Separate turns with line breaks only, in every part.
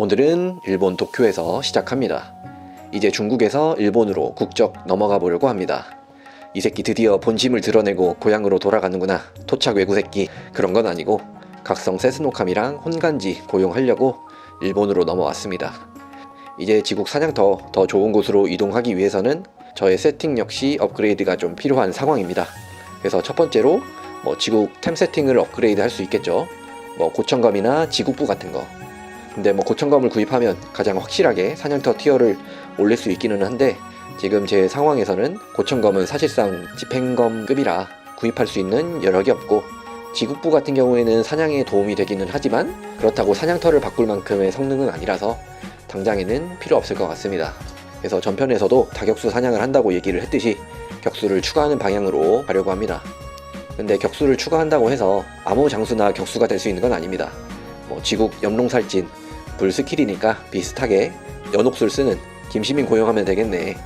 오늘은 일본 도쿄에서 시작합니다. 이제 중국에서 일본으로 국적 넘어가 보려고 합니다. 이 새끼 드디어 본심을 드러내고 고향으로 돌아가는구나. 토착 외구 새끼. 그런 건 아니고 각성 세스노캄이랑 혼간지 고용하려고 일본으로 넘어왔습니다. 이제 지국 사냥터 더 좋은 곳으로 이동하기 위해서는 저의 세팅 역시 업그레이드가 좀 필요한 상황입니다. 그래서 첫 번째로 뭐 지국 템 세팅을 업그레이드 할 수 있겠죠. 뭐 고청검이나 지국부 같은 거. 근데 뭐 고청검을 구입하면 가장 확실하게 사냥터 티어를 올릴 수 있기는 한데 지금 제 상황에서는 고청검은 사실상 집행검급이라 구입할 수 있는 여력이 없고 지국부 같은 경우에는 사냥에 도움이 되기는 하지만 그렇다고 사냥터를 바꿀 만큼의 성능은 아니라서 당장에는 필요 없을 것 같습니다. 그래서 전편에서도 다격수 사냥을 한다고 얘기를 했듯이 격수를 추가하는 방향으로 가려고 합니다. 근데 격수를 추가한다고 해서 아무 장수나 격수가 될 수 있는 건 아닙니다. 뭐 지국 염롱살진 불 스킬이니까 비슷하게 연옥술 쓰는 김시민 고용하면 되겠네.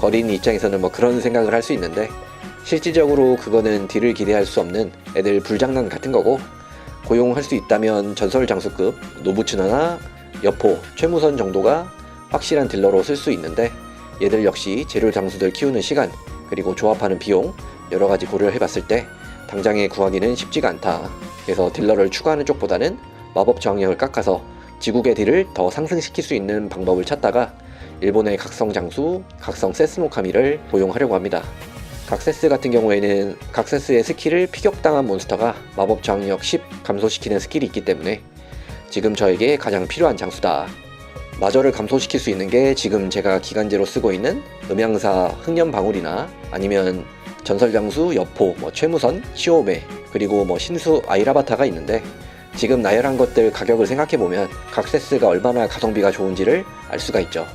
거리인 입장에서는 뭐 그런 생각을 할 수 있는데 실질적으로 그거는 딜을 기대할 수 없는 애들 불장난 같은 거고 고용할 수 있다면 전설 장수급 노부츠나나 여포 최무선 정도가 확실한 딜러로 쓸 수 있는데 얘들 역시 재료 장수들 키우는 시간 그리고 조합하는 비용 여러 가지 고려를 해봤을 때 당장에 구하기는 쉽지가 않다. 그래서 딜러를 추가하는 쪽보다는 마법 저항력을 깎아서 지국의 딜을 더 상승시킬 수 있는 방법을 찾다가 일본의 각성 장수, 각성 세스노카미를 고용하려고 합니다. 각세스 같은 경우에는 각세스의 스킬을 피격당한 몬스터가 마법 저항력 10 감소시키는 스킬이 있기 때문에 지금 저에게 가장 필요한 장수다. 마저를 감소시킬 수 있는 게 지금 제가 기간제로 쓰고 있는 음양사 흑년 방울이나 아니면 전설장수 여포, 뭐 최무선, 시오메 그리고 뭐 신수 아이라바타가 있는데 지금 나열한 것들 가격을 생각해보면 각 세스가 얼마나 가성비가 좋은지를 알 수가 있죠.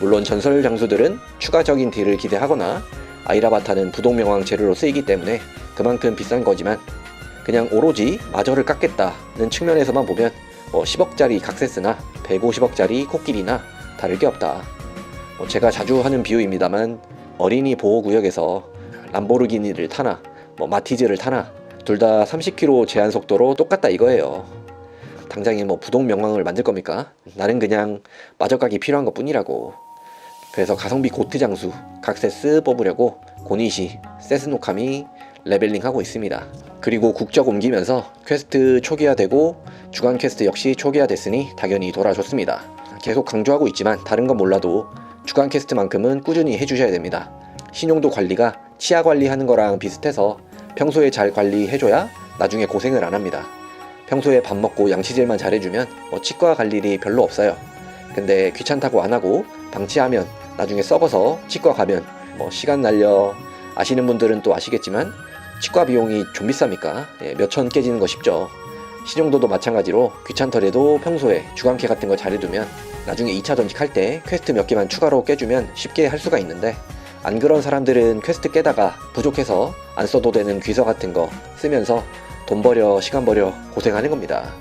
물론 전설 장수들은 추가적인 딜을 기대하거나 아이라바타는 부동명왕 재료로 쓰이기 때문에 그만큼 비싼 거지만 그냥 오로지 마저를 깎겠다는 측면에서만 보면 뭐 10억짜리 각세스나 150억짜리 코끼리나 다를 게 없다. 뭐 제가 자주 하는 비유입니다만 어린이 보호구역에서 람보르기니를 타나 뭐 마티즈를 타나 둘 다 30km 제한 속도로 똑같다 이거예요. 당장에 뭐 부동 명왕을 만들 겁니까? 나는 그냥 마저각이 필요한 것 뿐이라고. 그래서 가성비 고트 장수 각세스 뽑으려고 고니시, 세스노카미 레벨링 하고 있습니다. 그리고 국적 옮기면서 퀘스트 초기화되고 주간 퀘스트 역시 초기화됐으니 당연히 돌아줬습니다. 계속 강조하고 있지만 다른 건 몰라도 주간 퀘스트만큼은 꾸준히 해주셔야 됩니다. 신용도 관리가 치아 관리하는 거랑 비슷해서 평소에 잘 관리해줘야 나중에 고생을 안 합니다. 평소에 밥 먹고 양치질만 잘해주면 뭐 치과 갈 일이 별로 없어요. 근데 귀찮다고 안 하고 방치하면 나중에 썩어서 치과 가면 뭐 시간 날려 아시는 분들은 또 아시겠지만 치과 비용이 좀 비쌉니까? 예, 몇천 깨지는 거 쉽죠. 신용도도 마찬가지로 귀찮더라도 평소에 주간캐 같은 거 잘해두면 나중에 2차 전직할 때 퀘스트 몇 개만 추가로 깨주면 쉽게 할 수가 있는데 안 그런 사람들은 퀘스트 깨다가 부족해서 안 써도 되는 귀서 같은 거 쓰면서 돈 버려 시간 버려 고생하는 겁니다.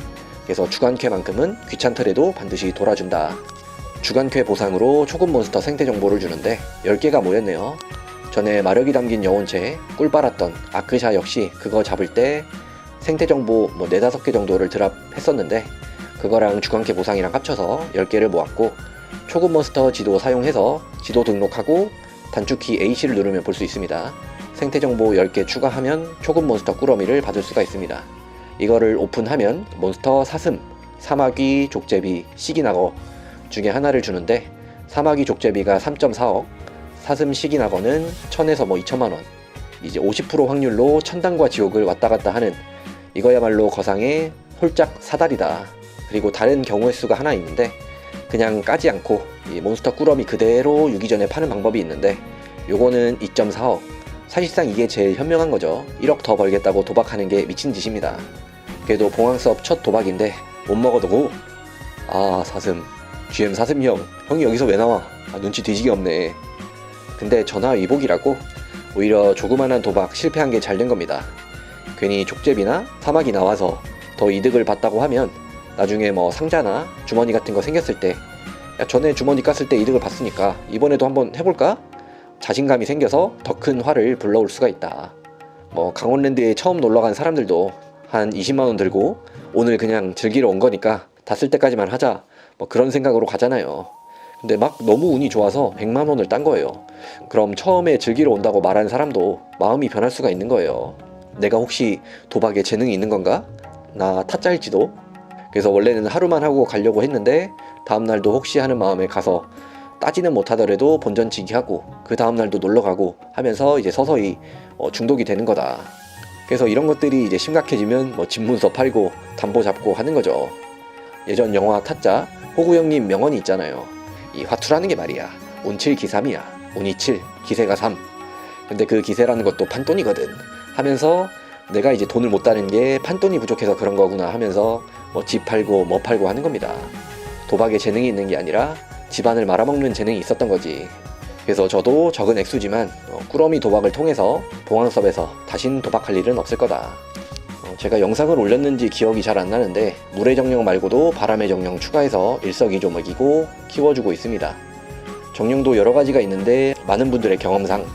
그래서 주간캐만큼은 귀찮더라도 반드시 돌아준다. 주간캐 보상으로 초급 몬스터 생태 정보를 주는데 10개가 모였네요. 전에 마력이 담긴 영혼체 꿀 빨았던 아크샤 역시 그거 잡을 때 생태 정보 뭐 4, 5개 정도를 드랍했었는데 그거랑 주간캐 보상이랑 합쳐서 10개를 모았고 초급 몬스터 지도 사용해서 지도 등록하고 단축키 AC를 누르면 볼 수 있습니다. 생태 정보 10개 추가하면 초급 몬스터 꾸러미를 받을 수가 있습니다. 이거를 오픈하면 몬스터 사슴, 사마귀, 족제비, 시기나거 중에 하나를 주는데 사마귀 족제비가 3.4억, 사슴 시기나거는 1000에서 뭐 2천만 원. 이제 50% 확률로 천당과 지옥을 왔다 갔다 하는 이거야말로 거상의 홀짝 사다리다. 그리고 다른 경우의 수가 하나 있는데 그냥 까지 않고 이 몬스터 꾸러미 그대로 유기전에 파는 방법이 있는데 요거는 2.4억. 사실상 이게 제일 현명한 거죠. 1억 더 벌겠다고 도박하는 게 미친 짓입니다. 그래도 봉황 수업 첫 도박인데 못 먹어도 고. 아 사슴. GM 사슴 형. 형이 여기서 왜 나와? 아, 눈치 뒤지게 없네. 근데 전화 위복이라고 오히려 조그만한 도박 실패한 게 잘 된 겁니다. 괜히 족제비나 사막이 나와서 더 이득을 봤다고 하면 나중에 뭐 상자나 주머니 같은 거 생겼을 때 야, 전에 주머니 깠을 때 이득을 봤으니까 이번에도 한번 해볼까? 자신감이 생겨서 더 큰 화를 불러올 수가 있다. 뭐 강원랜드에 처음 놀러 간 사람들도 한 20만 원 들고 오늘 그냥 즐기러 온 거니까 다 쓸 때까지만 하자 뭐 그런 생각으로 가잖아요. 근데 막 너무 운이 좋아서 100만 원을 딴 거예요. 그럼 처음에 즐기러 온다고 말한 사람도 마음이 변할 수가 있는 거예요. 내가 혹시 도박에 재능이 있는 건가? 나 타짜일지도? 그래서 원래는 하루만 하고 가려고 했는데 다음날도 혹시 하는 마음에 가서 따지는 못하더라도 본전치기 하고 그 다음날도 놀러 가고 하면서 이제 서서히 어, 중독이 되는 거다. 그래서 이런 것들이 이제 심각해지면 뭐 집문서 팔고 담보 잡고 하는 거죠. 예전 영화 타짜 호구 형님 명언이 있잖아요. 이 화투라는 게 말이야. 운칠 기삼이야. 7, 기세가 3. 근데 그 기세라는 것도 판돈이거든. 하면서 내가 이제 돈을 못 따는 게 판돈이 부족해서 그런 거구나 하면서 뭐 집 팔고 뭐 팔고 하는 겁니다. 도박에 재능이 있는 게 아니라 집안을 말아먹는 재능이 있었던 거지. 그래서 저도 적은 액수지만 어, 꾸러미 도박을 통해서 봉황섭에서 다신 도박할 일은 없을 거다. 어, 제가 영상을 올렸는지 기억이 잘 안 나는데 물의 정령 말고도 바람의 정령 추가해서 일석이조 먹이고 키워주고 있습니다. 정령도 여러 가지가 있는데 많은 분들의 경험상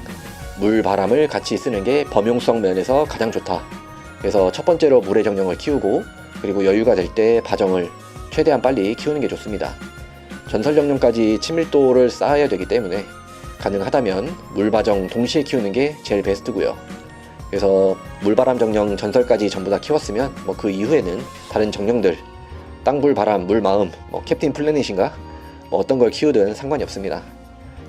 물, 바람을 같이 쓰는 게 범용성 면에서 가장 좋다. 그래서 첫 번째로 물의 정령을 키우고 그리고 여유가 될 때 바정을 최대한 빨리 키우는 게 좋습니다. 전설 정령까지 친밀도를 쌓아야 되기 때문에 가능하다면 물바정 동시에 키우는 게 제일 베스트고요. 그래서 물바람 정령 전설까지 전부 다 키웠으면 뭐 그 이후에는 다른 정령들 땅불 바람 물 마음 뭐 캡틴 플래닛인가 뭐 어떤 걸 키우든 상관이 없습니다.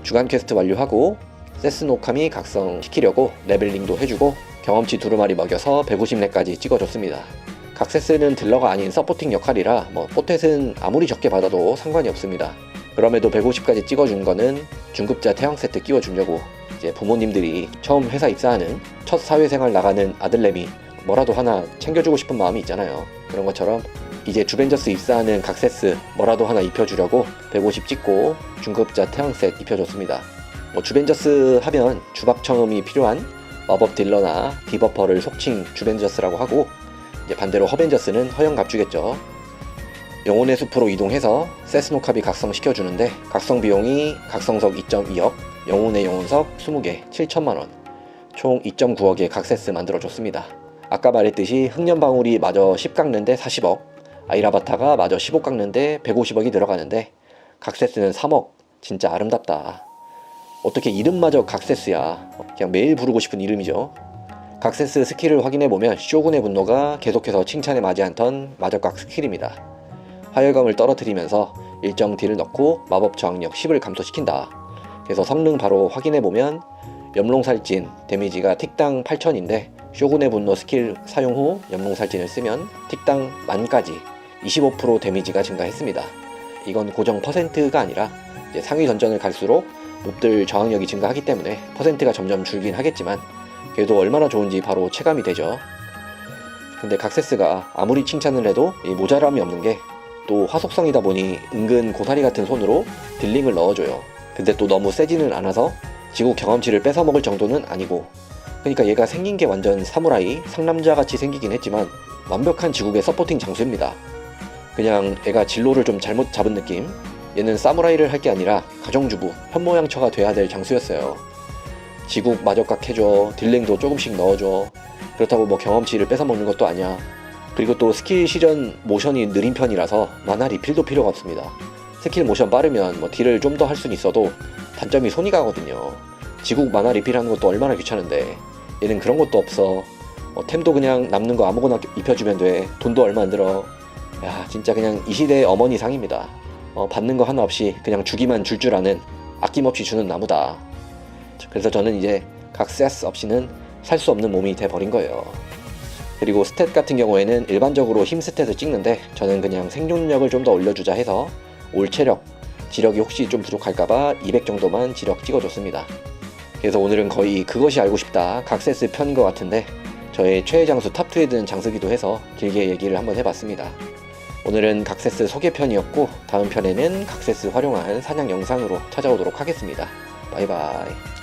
주간 퀘스트 완료하고 세스노카미 각성시키려고 레벨링도 해주고 경험치 두루마리 먹여서 150렙까지 찍어줬습니다. 각세스는 딜러가 아닌 서포팅 역할이라 뭐 포텟은 아무리 적게 받아도 상관이 없습니다. 그럼에도 150까지 찍어준 거는 중급자 태양 세트 끼워주려고 이제 부모님들이 처음 회사 입사하는 첫 사회생활 나가는 아들내미 뭐라도 하나 챙겨주고 싶은 마음이 있잖아요. 그런 것처럼 이제 주벤져스 입사하는 각세스 뭐라도 하나 입혀주려고 150 찍고 중급자 태양셋 입혀줬습니다. 뭐 주벤져스 하면 주박청음이 필요한 마법 딜러나 디버퍼를 속칭 주벤져스라고 하고 이제 반대로 허벤져스는 허영갑주겠죠. 영혼의 숲으로 이동해서 세스노캅이 각성시켜주는데 각성 비용이 각성석 2.2억, 영혼의 영혼석 20개 7천만원, 총 2.9억의 각세스 만들어줬습니다. 아까 말했듯이 흑년방울이 마저 10 깎는데 40억, 아이라바타가 마저 15 깎는데 150억이 들어가는데 각세스는 3억, 진짜 아름답다. 어떻게 이름마저 각세스야. 그냥 매일 부르고 싶은 이름이죠. 각세스 스킬을 확인해보면 쇼군의 분노가 계속해서 칭찬에 맞지 않던 마저각 스킬입니다. 화열검을 떨어뜨리면서 일정 딜을 넣고 마법 저항력 10을 감소시킨다. 그래서 성능 바로 확인해보면 염롱살진 데미지가 틱당 8000인데 쇼군의 분노 스킬 사용 후 염롱살진을 쓰면 틱당 만까지 25% 데미지가 증가했습니다. 이건 고정 퍼센트가 아니라 상위 던전을 갈수록 몹들 저항력이 증가하기 때문에 퍼센트가 점점 줄긴 하겠지만 그래도 얼마나 좋은지 바로 체감이 되죠. 근데 각세스가 아무리 칭찬을 해도 이 모자람이 없는 게 또 화속성이다 보니 은근 고사리 같은 손으로 딜링을 넣어줘요. 근데 또 너무 세지는 않아서 지구 경험치를 뺏어 먹을 정도는 아니고 그러니까 얘가 생긴 게 완전 사무라이 상남자 같이 생기긴 했지만 완벽한 지국의 서포팅 장수입니다. 그냥 애가 진로를 좀 잘못 잡은 느낌. 얘는 사무라이를 할 게 아니라 가정주부 현모양처가 돼야 될 장수였어요. 지국 마저각 해줘 딜링도 조금씩 넣어줘 그렇다고 뭐 경험치를 뺏어 먹는 것도 아니야. 그리고 또 스킬 시전 모션이 느린 편이라서 만화 리필도 필요가 없습니다. 스킬 모션 빠르면 뭐 딜을 좀 더 할 수는 있어도 단점이 손이 가거든요. 지국 만화 리필하는 것도 얼마나 귀찮은데 얘는 그런 것도 없어. 뭐 템도 그냥 남는 거 아무거나 입혀주면 돼. 돈도 얼마 안 들어. 야 진짜 그냥 이 시대의 어머니 상입니다. 어, 받는 거 하나 없이 그냥 주기만 줄줄 아는 아낌없이 주는 나무다. 그래서 저는 이제 각 세스 없이는 살 수 없는 몸이 돼 버린 거예요. 그리고 스탯 같은 경우에는 일반적으로 힘 스탯을 찍는데 저는 그냥 생존력을 좀 더 올려주자 해서 올 체력, 지력이 혹시 좀 부족할까봐 200 정도만 지력 찍어줬습니다. 그래서 오늘은 거의 그것이 알고 싶다 각세스 편인 것 같은데 저의 최애 장수 탑2에 드는 장수기도 해서 길게 얘기를 한번 해봤습니다. 오늘은 각세스 소개편이었고 다음 편에는 각세스 활용한 사냥 영상으로 찾아오도록 하겠습니다. 바이바이.